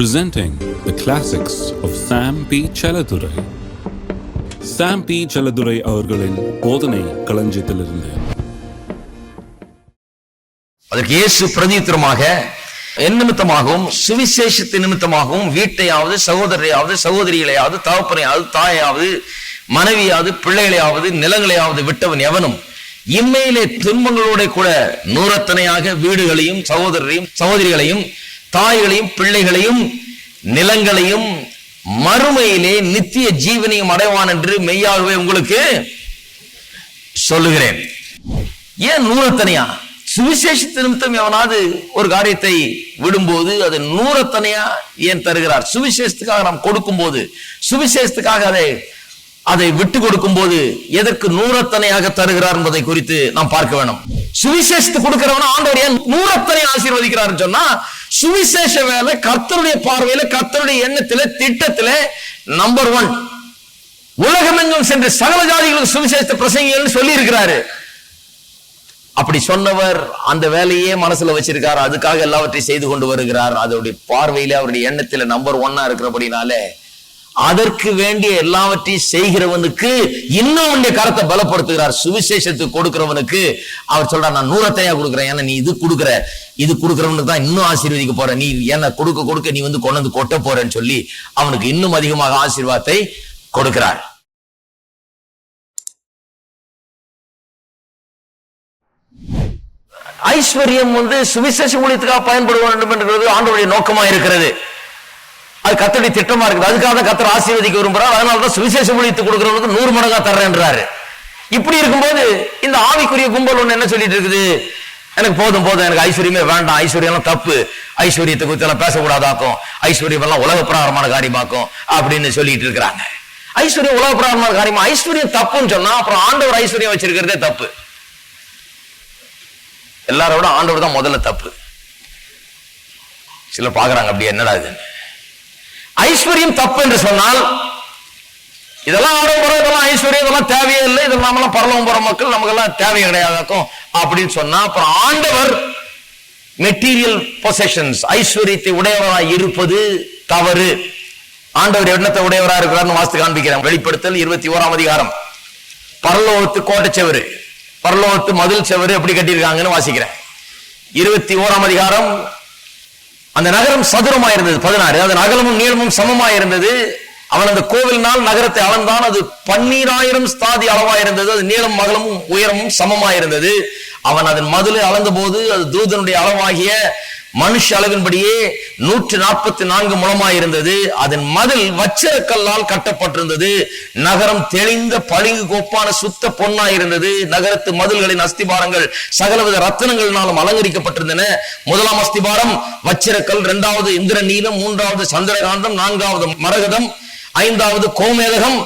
presenting the classics of Sam P. Chaladurai. Sam P Chelladurai அவர்களின் போதனை களஞ்சியத்திலிருந்து அதற்கு இயேசு பிரதித்திரமாக என் நிமித்தமாகவும் சுவிசேஷத்தின் நிமித்தமாகவும் வீட்டையாவது சகோதரையாவது சகோதரிகளையாவது தகப்பனையாவது தாயாவது மனைவியாவது பிள்ளைகளையாவது நிலங்களையாவது விட்டவன் எவனும் இம்மையிலே துன்பங்களோட கூட நூறத்தனையாக வீடுகளையும் சகோதரரையும் சகோதரிகளையும் தாய்களையும் பிள்ளைகளையும் நிலங்களையும் மறுமையிலே நித்திய ஜீவனையும் அடைவான் என்று மெய்யாகவே உங்களுக்கு சொல்லுகிறேன். ஏன் நூறத்தனையா? சுவிசேஷத்து நிமித்தம் எவனாவது ஒரு காரியத்தை விடும்போது அது நூறத்தனையா ஏன் தருகிறார்? சுவிசேஷத்துக்காக நாம் கொடுக்கும் போது சுவிசேஷத்துக்காக அதை அதை விட்டு கொடுக்கும் போது எதற்கு நூறத்தனையாக தருகிறார் என்பதை குறித்து நாம் பார்க்க வேணும். சுவிசேஷத்துக்கு கொடுக்கிறவன ஆண்டவர் ஏன் நூறத்தனை ஆசீர்வதிக்கிறார் சொன்னா சுவிசேஷ வேலை கர்த்தருடைய பார்வையில கர்த்தருடைய எண்ணத்துல திட்டத்துல நம்பர் ஒன் உலகமெங்கும் சென்று சகல ஜாதிகளுக்கு சுவிசேஷத்தை பிரசங்கிகள் சொல்லி இருக்கிறாரு அப்படி சொன்னவர் அந்த வேலையே மனசுல வச்சிருக்கார். அதுக்காக எல்லாவற்றையும் செய்து கொண்டு வருகிறார். அதோடைய பார்வையில அவருடைய எண்ணத்துல நம்பர் ஒன்னா இருக்கிறபடினால அதற்கு வேண்டிய எல்லாவற்றையும் செய்கிறவனுக்கு இன்னும் அவனுடைய கரத்தை பலப்படுத்துகிறார். சுவிசேஷத்துக்கு கொடுக்கிறவனுக்கு. அவர் சொல்றார் நான் நூறத்தையா கொடுக்குறேன். ஏன்னா நீ இது கொடுக்குற. இது கொடுக்குறவனுக்கு தான் இன்னும் ஆசீர்வதிக்க போற நீ என்ன கொடுக்க கொடுக்க நீ வந்து கொண்டு வந்து கொட்ட போறேன்னு சொல்லி அவனுக்கு இன்னும் அதிகமாக ஆசீர்வாதத்தை கொடுக்கிறார். ஐஸ்வர்யம் வந்து சுவிசேஷ ஊழியத்துக்காக பயன்படுத்த வேண்டும் என்கிறது ஆண்டோடைய நோக்கமா இருக்கிறது. அது கத்தடி திட்டமா இருக்குது. அதுக்காக தான் கத்தர் ஆசீர்வதிக்க விரும்புறாரு. அதனால தான் சுவிசேஷ ஊழியத்துக்கு கொடுக்கறவனுக்கு நூறு மடங்கா தர்றேன்றாரு. இப்படி இருக்கும்போது இந்த ஆவிக்குரிய கும்பல் ஒண்ணு என்ன சொல்லிட்டு இருக்குது? எனக்கு போதும் போதும். எனக்கு ஐஸ்வர்யமே வேண்டாம். ஐஸ்வர்யம் தப்பு. ஐஸ்வர்யத்தை குறித்து எல்லாம் பேசக்கூடாதாக்கும். ஐஸ்வர்யம் எல்லாம் உலக பிரகாரமான காரியமாக்கும் அப்படின்னு சொல்லிட்டு இருக்கிறாங்க. ஐஸ்வர்யம் உலக பிரகாரமான காரியமா? ஐஸ்வர்யம் தப்புன்னு சொன்னா அப்புறம் ஆண்டவர் ஐஸ்வர்யம் வச்சிருக்கிறதே தப்பு. எல்லாரோட ஆண்டவர் தான் முதல்ல தப்பு. சில பாக்குறாங்க அப்படி என்னடா இது? ஐஸ்வர்யம் தப்பு என்று சொன்னால் இதெல்லாம் ஆடம்பரம் இதெல்லாம் ஐஸ்வர்யம் இதெல்லாம் தேவையே இல்லை. இதெல்லாம் எல்லாம் பரலவம் போற மக்கள் நமக்கெல்லாம் தேவை கிடையாதாக்கும் அப்படின்னு சொன்னா அப்புறம் ஆண்டவர் மெட்டீரியல் பொசஷன்ஸ் ஐஸ்வர்யத்தை உடையவராய் இருப்பது தவறு. ஆண்டவர் எண்ணத்தை உடையவரா இருக்கிறார்னு வாஸ்து காண்பிக்கிறேன். வெளிப்படுத்தல் இருபத்தி ஓராம் அதிகாரம். பரலோகத்து கோட்டைச்செவரு பரலோகத்து மதில் செவரு எப்படி கட்டியிருக்காங்கன்னு வாசிக்கிறேன். இருபத்தி ஓராம் அதிகாரம் அந்த நகரம் சதுரமா இருந்தது பதினாறு. அதன் அகலமும் நீளமும் சமமா இருந்தது. அவன் அந்த கோவிலினால் நகரத்தை அளந்தான். அது பன்னீராயிரம் ஸ்தாதி அளவா இருந்தது. அது நீளம் அகலமும் உயரமும் சமமா இருந்தது. அவன் அதன் மதுளை அளந்த போது அது தூதனுடைய அளவாகிய மனுஷ அளவின்படியே நூற்று நாற்பத்தி நான்கு முழமாய் இருந்தது அதன் மதில் வச்சரக்கல்லால் கட்டப்பட்டிருந்தது. நகரம் தெளிந்த பளிங்கு கோப்பான சுத்த பொன்னாய் இருந்தது நகரத்து மதில்களின் அஸ்திபாரங்கள் சகலவித ரத்தனங்களினாலும் அலங்கரிக்கப்பட்டிருந்தன. முதலாம் அஸ்திபாரம் வச்சிரக்கல் இரண்டாவது இந்திர நீலம் மூன்றாவது சந்திரகாந்தம் நான்காவது மரகதம் ஐந்தாவது கோமேதகம்.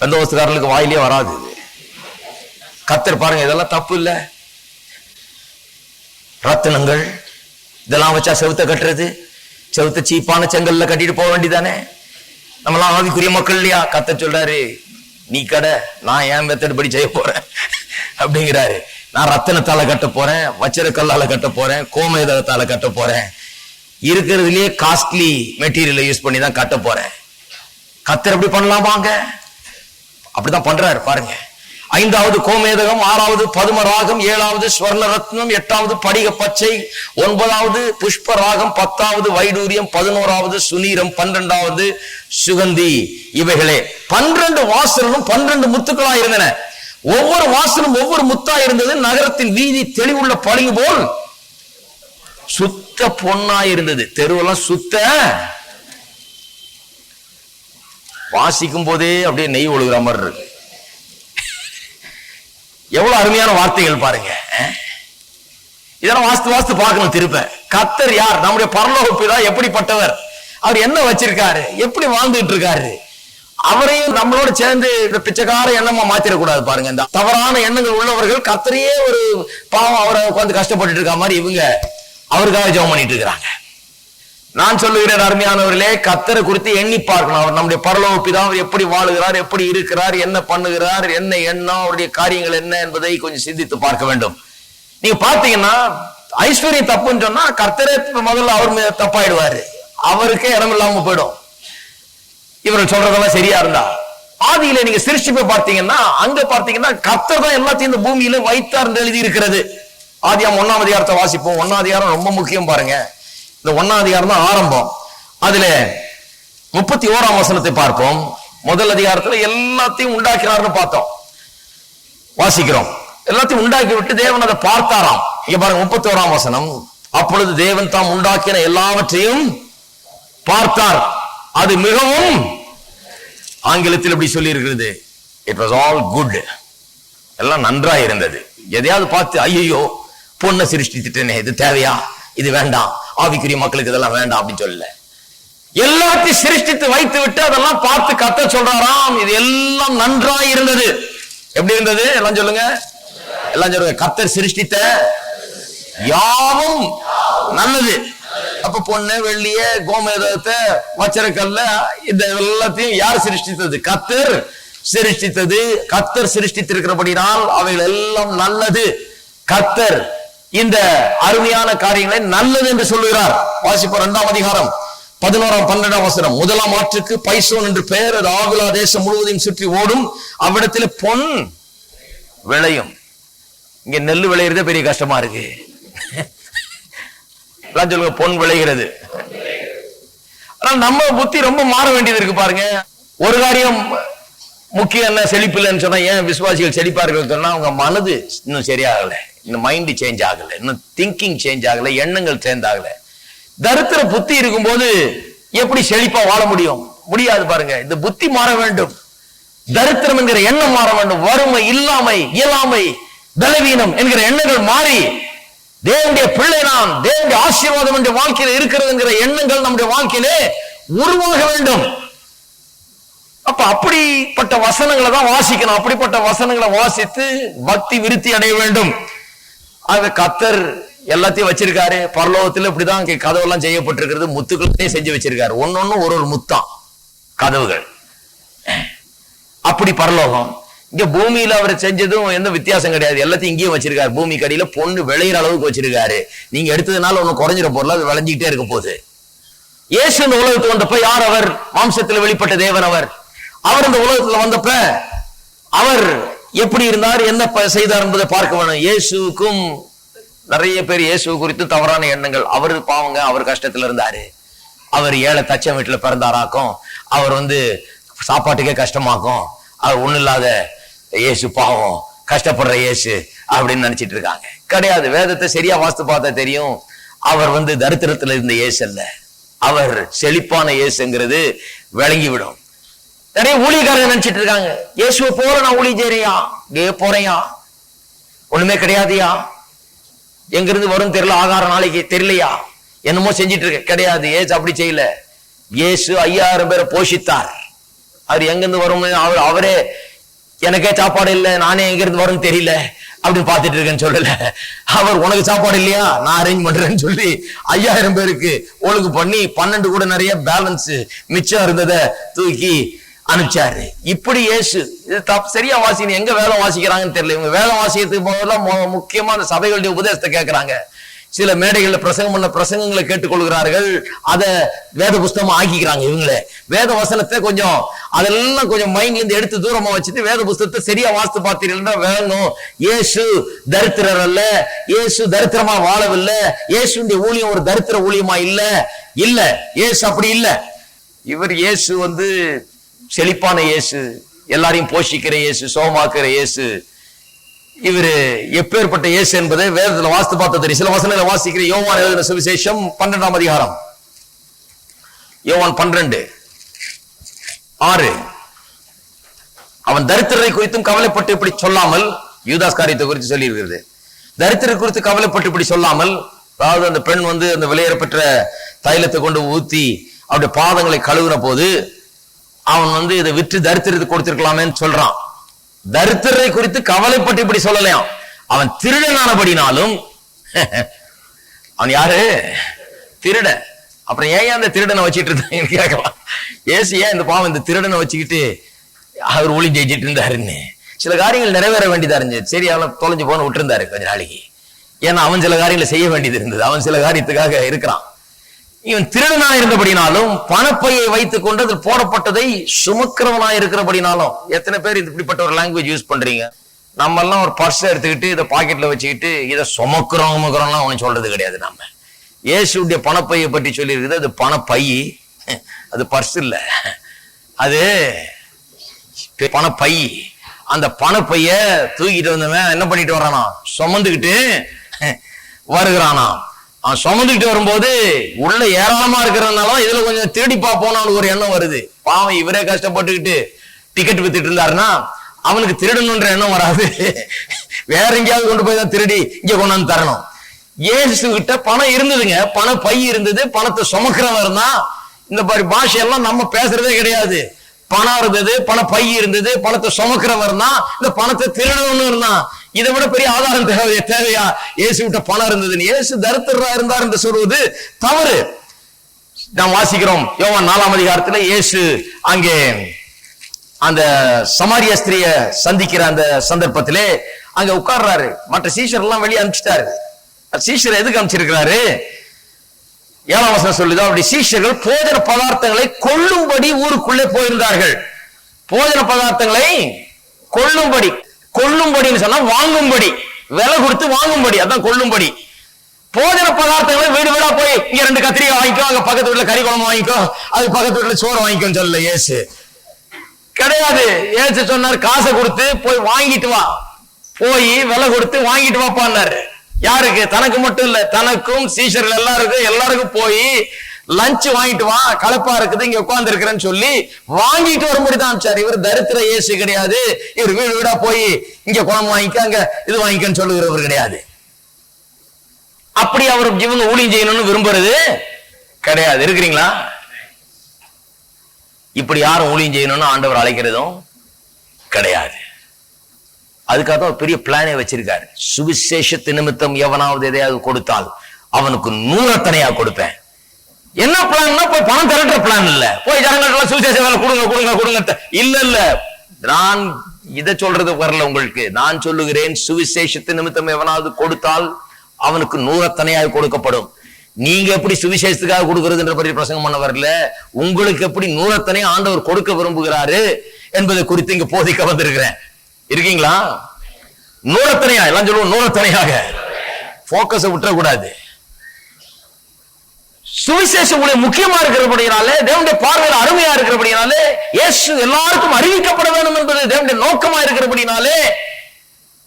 பெந்தோஸ்துக்காரர்களுக்கு வாயிலே வராது கத்தர் பாருங்க இதெல்லாம் தப்பு இல்லை. ரத்தினங்கள் இதெல்லாம் வச்சா செவுத்த கட்டுறது. செவுத்த சீப்பான செங்கல்ல கட்டிட்டு போக வேண்டிதானே நம்மளாம் ஆவிக்குரிய மக்கள் இல்லையா? கத்த சொல்றாரு நீ கடை நான் ஏன் மெத்தட் செய்ய போறேன்? அப்படிங்கிறாரு. நான் ரத்தனத்தால கட்ட போறேன் வச்சிர கல்லால கட்ட போறேன் கோமேதகத்தால கட்ட போறேன். இருக்கிறதுலயே காஸ்ட்லி மெட்டீரியலை யூஸ் பண்ணி தான் கட்ட போறேன். கத்தர் எப்படி பண்ணலாமாங்க அப்படிதான் பண்றாரு பாருங்க. ஐந்தாவது கோமேதகம் ஆறாவது பதுமராகம் ஏழாவது ஸ்வர்ண ரத்னம் எட்டாவது படிக பச்சை ஒன்பதாவது புஷ்ப ராகம் பத்தாவது வைடூரியம் பதினோராவது சுனீரம் பன்னிரெண்டாவது சுகந்தி. இவைகளே பன்னிரண்டு வாசலும் பன்னிரண்டு முத்துக்களா இருந்தன. ஒவ்வொரு வாசலும் ஒவ்வொரு முத்தா இருந்தது. நகரத்தின் வீதி தெளிவுள்ள பளிங்கு போல் சுத்த பொண்ணா இருந்தது. தெருவெல்லாம் சுத்த. வாசிக்கும் போதே அப்படியே நெய் ஒழுகிற மாதிரி இருக்கு. எவ்வளவு அருமையான வார்த்தைகள் பாருங்க இதெல்லாம் வாஸ்து வாஸ்து பார்க்கணும் திருப்ப. கத்தர் யார்? நம்முடைய பரலோகப்பிதா எப்படிப்பட்டவர்? அவர் என்ன வச்சிருக்காரு? எப்படி வாழ்ந்துட்டு இருக்காரு? அவரையும் நம்மளோட சேர்ந்து இந்த பிச்சைக்கார எண்ணமா மாத்திரக்கூடாது பாருங்க. இந்த தவறான எண்ணங்கள் உள்ளவர்கள் கத்தரையே ஒரு பாவம் அவரை உட்காந்து கஷ்டப்பட்டுட்டு இருக்க மாதிரி இவங்க அவருக்காக ஜெபம் பண்ணிட்டு இருக்கிறாங்க. நான் சொல்லுகிறேன் அருமையானவர்களே கத்தரை குறித்து எண்ணி பார்க்கணும். அவர் நம்முடைய பரலோக பிதா அவர் எப்படி வாழுகிறார் எப்படி இருக்கிறார் என்ன பண்ணுகிறார் என்ன எண்ணம் அவருடைய காரியங்கள் என்ன என்பதை கொஞ்சம் சிந்தித்து பார்க்க வேண்டும். நீங்க பாத்தீங்கன்னா ஐஸ்வர்யம் தப்புன்னு சொன்னா கர்த்தரே முதல்ல அவர் மீது தப்பாயிடுவாரு. அவருக்கே இடம் இல்லாம போயிடும். இவர்கள் சொல்றதெல்லாம் சரியா இருந்தா? ஆதியில நீங்க சிருஷ்டிப்பை பார்த்தீங்கன்னா அங்க பார்த்தீங்கன்னா கர்த்தர் தான் எல்லாத்தையும் இந்த பூமியில வைத்தார் எழுதி இருக்கிறது ஆதியம் ஒன்னாம் அதிகாரத்தை வாசிப்போம். ஒன்னாம் அதிகாரம் ரொம்ப முக்கியம் பாருங்க. இந்த ஒன்னாம் அதிகாரம் தான் ஆரம்பம். அதுல முப்பத்தி ஓராம் வசனத்தை பார்ப்போம். முதல் அதிகாரத்துல எல்லாத்தையும் உண்டாக்கினார்னு பார்த்தோம். வாசிக்கிறோம். எல்லாத்தையும் உண்டாக்கி விட்டு தேவன் அதை பார்த்தாராம். இங்க பாருங்க முப்பத்தி ஓராம் வசனம். அப்பொழுது தேவன் தாம் உண்டாக்கின எல்லாவற்றையும் பார்த்தார். அது மிகவும் ஆங்கிலத்தில் இப்படி சொல்லி இருக்கிறது இட் வாஸ் ஆல் குட் எல்லாம் நன்றா இருந்தது எதையாவது பார்த்து ஐயோ பொண்ணை சிருஷ்டித்துட்டேனே இது தேவையா? இது வேண்டாம். ஆவிக்குரிய மக்களுக்கு இதெல்லாம் வேண்டாம் அப்படின்னு சொல்லல. எல்லாத்தையும் சிருஷ்டித்து வைத்து விட்டு அதெல்லாம் பார்த்து கத்த சொல்றாராம். இது எல்லாம் நன்றா இருந்தது. எப்படி இருந்தது? எல்லாம் சொல்லுங்க. எல்லாம் சொல்லுங்க. கத்தர் சிருஷ்டித்த யாவும் நல்லது. அப்ப பொண்ணு வெள்ளிய கோமேதத்தை வச்சரக்கல்ல இந்த எல்லாத்தையும் யார் சிருஷ்டித்தது? கத்தர் சிருஷ்டித்தது. கத்தர் சிருஷ்டித்திருக்கிறபடினால் அவைகள் எல்லாம் நல்லது. கத்தர் இந்த அருமையான காரியங்களை நல்லது என்று சொல்லுகிறார். வாசிப்போம் இரண்டாம் அதிகாரம் பதினோராம் பன்னெண்டாம் வசனம். முதலாம் ஆற்றுக்கு பைசோன் என்று பெயர் அது ஆகுலா தேசம் முழுவதையும் சுற்றி ஓடும். அவ்விடத்தில் பொன் விளையும். இங்க நெல் விளையிறதே பெரிய கஷ்டமா இருக்கு. சொல்லுங்க பொன் விளைகிறது. ஆனா நம்ம புத்தி ரொம்ப மாற வேண்டியது இருக்கு பாருங்க. ஒரு காரியம் முக்கியம் என்ன? செழிப்பு இல்லைன்னு சொன்னா ஏன் விசுவாசிகள் செழிப்பார்கள் சொன்னா அவங்க மனது இன்னும் சரியாகல. இன்னும் மைண்ட் சேஞ்ச் ஆகல. இன்னும் திங்கிங் சேஞ்ச் ஆகல. எண்ணங்கள் சேஞ்ச் ஆகல. தரித்திர புத்தி இருக்கும்போது எப்படி செழிப்பா வாழ முடியும்? முடியாது பாருங்க. இந்த புத்தி மாற வேண்டும். தரித்திரம் என்கிற எண்ணம் மாற வேண்டும். வறுமை இல்லாமை இயலாமை பலவீனம் என்கிற எண்ணங்கள் மாறி தேவனுடைய பிள்ளை நான் தேவனுடைய ஆசீர்வாதம் என்ற வாழ்க்கையில் இருக்கிறது என்கிற எண்ணங்கள் நம்முடைய வாழ்க்கையிலே உருவாக வேண்டும். அப்ப அப்படிப்பட்ட வசனங்களை தான் வாசிக்கணும். அப்படிப்பட்ட வசனங்களை வாசித்து பக்தி விருத்தி அடைய வேண்டும். அது கத்தர் எல்லாத்தையும் வச்சிருக்காரு. பரலோகத்துல இப்படிதான் இங்க கதவெல்லாம் செய்யப்பட்டிருக்கிறது. முத்துக்களையும் செஞ்சு வச்சிருக்காரு. ஒன்னொன்னு ஒரு ஒரு முத்தம் கதவுகள். அப்படி பரலோகம். இங்க பூமியில அவர் செஞ்சதும் எந்த வித்தியாசம் கிடையாது. எல்லாத்தையும் இங்கேயும் வச்சிருக்காரு. பூமி கடியில பொண்ணு விளையிற அளவுக்கு வச்சிருக்காரு. நீங்க எடுத்ததுனால ஒண்ணு குறைஞ்சிட பொருள் அது விளைஞ்சிக்கிட்டே இருக்க போகுது. இயேசு இந்த உலகத்துக்கு வந்தப்ப யார் அவர்? மாம்சத்தில் வெளிப்பட்ட தேவன் அவர். அவர் இந்த உலகத்துல வந்தப்ப அவர் எப்படி இருந்தார் என்ன ப- செய்தார் என்பதை பார்க்க வேணும். இயேசுவுக்கும் நிறைய பேர் இயேசு குறித்து தவறான எண்ணங்கள். அவர் பாவங்க அவர் கஷ்டத்துல இருந்தாரு. அவர் ஏழை தச்சம் வீட்டுல பிறந்தாராக்கும். அவர் வந்து சாப்பாட்டுக்கே கஷ்டமாக்கும். அவர் ஒண்ணு இல்லாத இயேசு பாவம் கஷ்டப்படுற இயேசு அப்படின்னு நினைச்சிட்டு இருக்காங்க. கிடையாது. வேதத்தை சரியா வாஸ்து பார்த்தா தெரியும். அவர் வந்து தரித்திரத்துல இருந்த இயேசு அல்ல. அவர் செழிப்பான இயேசுங்கிறது விளங்கிவிடும். நிறைய ஊழியக்காரங்க நினைச்சிட்டு இருக்காங்க இயேசுவை போல நான் ஊழிய செய்யறையா இங்கே போறையா ஒண்ணுமே கிடையாதுயா? எங்கிருந்து வரும் தெரியல ஆகாரம் நாளைக்கு தெரியலையா? என்னமோ செஞ்சிட்டு இருக்க கிடையாது. ஏசு அப்படி செய்யல. இயேசு ஐயாயிரம் பேரை போஷித்தார். அவர் எங்கிருந்து வரும் அவர் அவரே எனக்கே சாப்பாடு இல்லை நானே எங்கிருந்து வரும்னு தெரியல அப்படின்னு பார்த்துட்டு இருக்கேன்னு சொல்லல. அவர் உனக்கு சாப்பாடு இல்லையா? நான் அரேஞ்ச் பண்றேன்னு சொல்லி ஐயாயிரம் பேருக்கு ஒழுங்கு பண்ணி பன்னெண்டு கூட நிறைய பேலன்ஸ் மிச்சம் இருந்ததை தூக்கி அனுப்பிச்சாரு. இப்படி ஏசு இது தப்பு சரியா வாசிக்கணும். எங்க வேலை வாசிக்கிறாங்கன்னு தெரியல. இவங்க வேலை வாசிக்கிறதுக்கு போதெல்லாம் மு- முக்கியமா அந்த சபைகளுடைய உபதேசத்தை கேட்கறாங்க சில மேடைகள்ல பிரசங்கம் பண்ண பிரசங்கங்களை கேட்டுக்கொள்கிறார்கள். அதை வேத புஸ்தகமா ஆக்கிக்கிறாங்க இவங்களே. வேத வசனத்தை கொஞ்சம் அதெல்லாம் கொஞ்சம் மைண்ட்ல இருந்து எடுத்து தூரமா வச்சுட்டு வேத புஸ்தகத்தை சரியா வாஸ்து பார்த்தீங்கன்னா வேணும் ஏசு தரித்திரர் அல்ல. ஏசு தரித்திரமா வாழவில்லை. ஏசுடைய ஊழியம் ஒரு தரித்திர ஊழியமா இல்ல. இல்ல. ஏசு அப்படி இல்ல. இவர் இயேசு வந்து செழிப்பான இயேசு எல்லாரையும் போஷிக்கிற இயேசு சோமாக்குற இயேசு. இவரு எப்பேற்பட்ட இயேசு என்பதை வேதத்துல வாசித்து பார்த்த தெரியும் சில வசனங்களை வாசிக்கிற யோவான் எழுதின சுவிசேஷம் பன்னெண்டாம் அதிகாரம். யோவான் பன்னிரண்டு ஆறு. அவன் தரித்திரரை குறித்தும் கவலைப்பட்டு இப்படி சொல்லாமல் யூதாஸ் காரியத்தை குறித்து சொல்லி இருக்கிறது தரித்திரர் குறித்து கவலைப்பட்டு இப்படி சொல்லாமல் அதாவது அந்த பெண் வந்து அந்த விலையேறப்பெற்ற தைலத்தை கொண்டு ஊத்தி அவருடைய பாதங்களை கழுவுன போது அவன் வந்து இதை விற்று தரித்திரத்தை கொடுத்திருக்கலாமேன்னு சொல்றான். தரித்திரரை குறித்து கவலைப்பட்டு இப்படி சொல்லலையாம். அவன் திருடனானபடினாலும் அவன் யாரு? திருடன் அப்புறம் ஏன் அந்த திருடனை வச்சுட்டு இருந்தாங்கன்னு கேட்கலாம். ஏசு ஏன் இந்த பாவம் இந்த திருடனை வச்சுக்கிட்டு அவர் ஒளி ஜெயிச்சிட்டு இருந்தாருன்னு? சில காரியங்கள் நிறைவேற வேண்டியதா இருந்துச்சு சரி அவன் தொலைஞ்சு போன விட்டுருந்தாரு கொஞ்ச நாளைக்கு. ஏன்னா அவன் சில காரியங்களை செய்ய வேண்டியது இருந்தது. அவன் சில காரியத்துக்காக இருக்கிறான். இவன் திருடனா இருந்தபடினாலும் பணப்பையை வைத்துக் கொண்டு அதில் போடப்பட்டதை சுமக்கிறவனா இருக்கிறபடினாலும் எத்தனை பேர் இது இப்படிப்பட்ட ஒரு லாங்குவேஜ் யூஸ் பண்றீங்க? நம்ம எல்லாம் ஒரு பர்ஸ் எடுத்துக்கிட்டு இதை பாக்கெட்ல வச்சுக்கிட்டு இதை சுமக்கிறோம் சுமக்கிறோம்லாம் ஒன்றும் சொல்றது கிடையாது நம்ம. இயேசுடைய பணப்பையை பற்றி சொல்லியிருக்குது அது பணப்பை. அது பர்ஸ் இல்லை. அது பணப்பை. அந்த பணப்பைய தூக்கிட்டு வந்தவன் என்ன பண்ணிட்டு வரானா சுமந்துக்கிட்டு வருகிறானா அவன் சுமந்துக்கிட்டு வரும்போது உள்ள ஏராளமா இருக்கிறதுனால இதுல கொஞ்சம் திருடி பார்ப்போம்னு அவனுக்கு ஒரு எண்ணம் வருது. பாவம் இவரே கஷ்டப்பட்டுக்கிட்டு டிக்கெட் வித்துட்டு இருந்தாருன்னா அவனுக்கு திருடணுன்ற எண்ணம் வராது. வேற எங்கேயாவது கொண்டு போய் தான் திருடி இங்க கொண்டாந்து தரணும். இயேசு கிட்ட பணம் இருந்ததுங்க. பண பை இருந்தது. பணத்தை சுமக்கிறவர் இருந்தா இந்த மாதிரி பாஷையெல்லாம் நம்ம பேசுறதே கிடையாது. பணம் இருந்தது பண பை இருந்தது பணத்தை சுமக்கிறவர் இருந்தான். இந்த பணத்தை திருடணும்னு இருந்தான். இதை விட பெரிய ஆதாரம் தேவையா தேவையா? இயேசு விட்ட பணம் இருந்ததுன்னு இயேசு தரித்திரா இருந்தார் என்று சொல்வது தவறு. நாம் வாசிக்கிறோம். யோவான் நாலாம் அதிகாரத்துல இயேசு அங்கே அந்த சமாரிய ஸ்திரிய சந்திக்கிற அந்த சந்தர்ப்பத்திலே அங்க உட்கார்றாரு. மற்ற சீஷர் எல்லாம் வெளியே அனுப்பிச்சிட்டாரு. சீஷர் எதுக்கு அனுப்பிச்சிருக்கிறாரு? ஏழாம் வசனம் சொல்லுதோ அப்படி சீஷர்கள் போஜன பதார்த்தங்களை கொள்ளும்படி ஊருக்குள்ளே போயிருந்தார்கள். போஜன பதார்த்தங்களை கொள்ளும்படி கொள்ளும்படின்னு சொன்னா வாங்கும்படி. விலை கொடுத்து வாங்கும்படி. அதான் கொள்ளும்படி போஜன பதார்த்தங்களை வீடு வீடா போய் இங்க ரெண்டு கத்திரிக்காய் வாங்கிக்கோ அங்க பக்கத்து வீட்டுல கறி குழம்பு வாங்கிக்கோ அது பக்கத்து வீட்டுல சோறு வாங்கிக்கோன்னு சொல்லல ஏசு கிடையாது. ஏசு சொன்னார் காசை கொடுத்து போய் வாங்கிட்டு வா. போய் விலை கொடுத்து வாங்கிட்டு வாப்பான்னாரு. யாருக்கு? தனக்கு மட்டும் இல்ல தனக்கும் சீஷர்கள் எல்லாருக்கும் எல்லாருக்கும் போய் லஞ்ச் வாங்கிட்டு வா கலப்பா இருக்குது இங்க உட்கார்ந்து இருக்கிறேன்னு சொல்லி வாங்கிட்டு வரும்படி தான் சார் இவர் தரித்திர இயேசு கிடையாது. இவர் வீடு வீடா போய் இங்க குழம்பு வாங்கிக்க அங்க இது வாங்கிக்கன்னு சொல்லுகிறவர் கிடையாது. அப்படி அவர் இவங்க ஊழியம் செய்யணும்னு விரும்புறது கிடையாது. இருக்கிறீங்களா? இப்படி யாரும் ஊழியம் செய்யணும்னு ஆண்டவர் அழைக்கிறதும் கிடையாது. அதுக்காக தான் பெரிய பிளானே வச்சிருக்காரு. சுவிசேஷத்து நிமித்தம் எவனாவது எதையாவது கொடுத்தால் அவனுக்கு நூறத்தனையா கொடுப்பேன். என்ன பிளான்னா போய் பணம் திரட்டுற பிளான் இல்ல. போய் ஜனங்களுக்கு சுவிசேஷ வேலை கொடுங்க கொடுங்க கொடுங்க. இல்ல இல்ல. நான் இதை சொல்றது வரல உங்களுக்கு. நான் சொல்லுகிறேன் சுவிசேஷத்து நிமித்தம் எவனாவது கொடுத்தால் அவனுக்கு நூறத்தனையாக கொடுக்கப்படும். நீங்க எப்படி சுவிசேஷத்துக்காக கொடுக்கறதுன்ற பற்றி பிரசங்கம் பண்ண வரல. உங்களுக்கு எப்படி நூறத்தனை ஆண்டவர் கொடுக்க விரும்புகிறாரு என்பதை குறித்து இங்க போதிக்க வந்திருக்கிறேன். இருக்கீங்களா? நூறத்தனையா எல்லாம் சொல்லுவோம் நூறத்தனையாக. விட்டுற விட்டுறக்கூடாது. சுவிசேஷ ஊழியம் முக்கியமா இருக்கிறபடினால தேவனுடைய பார்வையில் அருமையா இருக்கிறபடினாலே இயேசு எல்லாருக்கும் அறிவிக்கப்பட வேண்டும் என்பது தேவனுடைய நோக்கமா இருக்கிறபடினாலே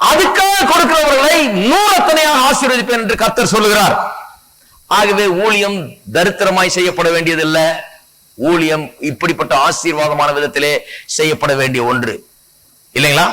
அதுக்காக கொடுக்கிறவர்களை நூறத்தனையாக ஆசீர்வதிப்பேன் என்று கத்தர் சொல்லுகிறார். ஆகவே ஊழியம் தரித்திரமாய் செய்யப்பட வேண்டியதில்லை. ஊழியம் இப்படிப்பட்ட ஆசீர்வாதமான விதத்திலே செய்யப்பட வேண்டிய ஒன்று. இல்லைங்களா?